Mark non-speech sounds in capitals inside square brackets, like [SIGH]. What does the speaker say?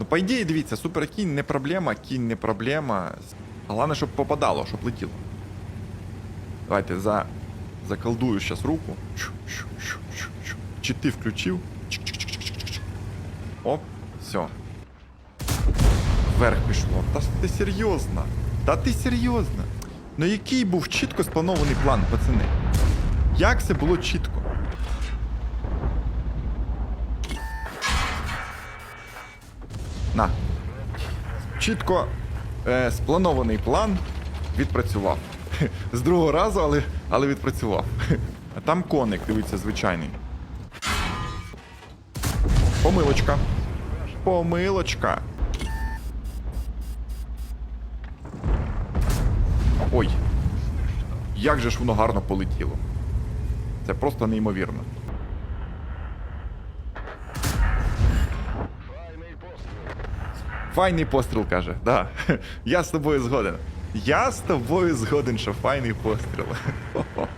Ну, по ідеї, дивіться, суперкінь не проблема, кінь не проблема. Головне, щоб попадало, щоб летіло. Давайте за... заколдую зараз руку. Чи ти включив? Оп, все. Вверх пішло. Та ти серйозно? Та ти серйозно? Ну який був чітко спланований план, пацани? Як це було чітко? На. Чітко е, спланований план відпрацював. З другого разу, але, але відпрацював. А там коник, дивіться, звичайний. Помилочка. Помилочка. Ой. Як же ж воно гарно полетіло. Це просто неймовірно. Файний постріл каже. Да. [LAUGHS] Я з тобою згоден. Я з тобою згоден, що файний постріл. [LAUGHS]